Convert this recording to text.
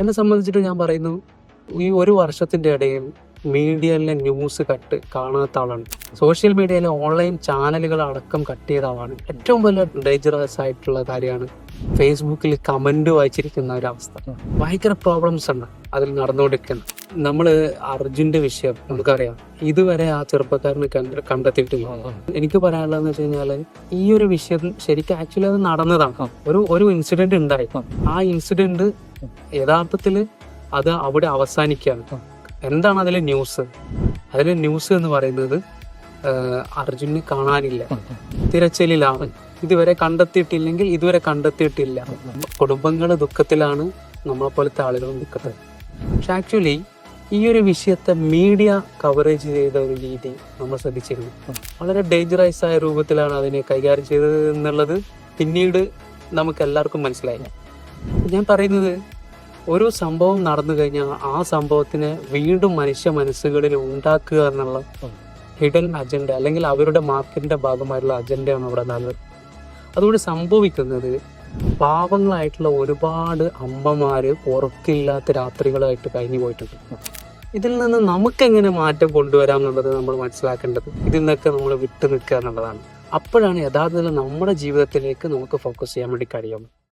എന്നെ സംബന്ധിച്ചിട്ട് ഞാൻ പറയുന്നു ഈ ഒരു വർഷത്തിന്റെ ഇടയിൽ മീഡിയയിലെ ന്യൂസ് കട്ട് കാണാത്ത ആളാണ്. സോഷ്യൽ മീഡിയയിലെ ഓൺലൈൻ ചാനലുകൾ അടക്കം കട്ട് ചെയ്ത ആളാണ്. ഏറ്റവും വലിയ ഡേഞ്ചറസ് ആയിട്ടുള്ള കാര്യമാണ് ഫേസ്ബുക്കിൽ കമന്റ് വായിച്ചിരിക്കുന്ന ഒരവസ്ഥ ഭയങ്കര പ്രോബ്ലംസ് ഉണ്ട് അതിൽ നടന്നുകൊണ്ടിരിക്കുന്നത്. നമ്മൾ അർജുന്റെ വിഷയം നമുക്കറിയാം. ഇതുവരെ ആ ചെറുപ്പക്കാരനെ കണ്ട കണ്ടെത്തിയിട്ടില്ല. എനിക്ക് പറയാനുള്ളതെന്ന് വെച്ച് കഴിഞ്ഞാൽ ഈ ഒരു വിഷയം ശരിക്കും ആക്ച്വലി അത് നടന്നതാണ്. ഒരു ഒരു ഇൻസിഡന്റ് ഉണ്ടായി. ആ. ഇൻസിഡന്റ് യഥാർത്ഥത്തിൽ അത് അവിടെ അവസാനിക്കുകയാണ്. എന്താണ് അതിലെ ന്യൂസ് അതിലെ ന്യൂസ് എന്ന് പറയുന്നത് അർജുന് കാണാനില്ല. തിരച്ചിലാണ് ഇതുവരെ കണ്ടെത്തിയിട്ടില്ലെങ്കിൽ ഇതുവരെ കണ്ടെത്തിയിട്ടില്ല. കുടുംബങ്ങൾ ദുഃഖത്തിലാണ് നമ്മളെ പോലത്തെ ആളുകൾ ദുഃഖത്തിൽ പക്ഷെ ആക്ച്വലി ഈ ഒരു വിഷയത്തെ മീഡിയ കവറേജ് ചെയ്ത ഒരു രീതി നമ്മൾ ശ്രദ്ധിച്ചിരുന്നു. വളരെ ഡേഞ്ചറസ് ആയ രൂപത്തിലാണ് അതിനെ കൈകാര്യം ചെയ്തത് എന്നുള്ളത് പിന്നീട് നമുക്ക് എല്ലാവർക്കും മനസ്സിലായി ഞാൻ പറയുന്നത് ഓരോ സംഭവം നടന്നു കഴിഞ്ഞാൽ ആ സംഭവത്തിനെ വീണ്ടും മനുഷ്യ മനസ്സുകളിൽ ഉണ്ടാക്കുക എന്നുള്ള ഹിഡൻ അജണ്ട അല്ലെങ്കിൽ അവരുടെ മാർക്കറ്റിന്റെ ഭാഗമായിട്ടുള്ള അജണ്ടയാണ് അവിടെ നല്ലത് അതുകൊണ്ട് സംഭവിക്കുന്നത് പാവങ്ങളായിട്ടുള്ള ഒരുപാട് അമ്മമാര് ഉറക്കില്ലാത്ത രാത്രികളായിട്ട് കഴിഞ്ഞു പോയിട്ടുണ്ട്. ഇതിൽ നിന്ന് നമുക്കെങ്ങനെ മാറ്റം കൊണ്ടുവരാം എന്നുള്ളത് നമ്മൾ മനസ്സിലാക്കേണ്ടത് ഇതിൽ നിന്നൊക്കെ നമ്മൾ വിട്ടു നിൽക്കുക എന്നുള്ളതാണ്. അപ്പോഴാണ് യഥാർത്ഥത്തിൽ നമ്മുടെ ജീവിതത്തിലേക്ക് നമുക്ക് ഫോക്കസ് ചെയ്യാൻ വേണ്ടി കഴിയുള്ളൂ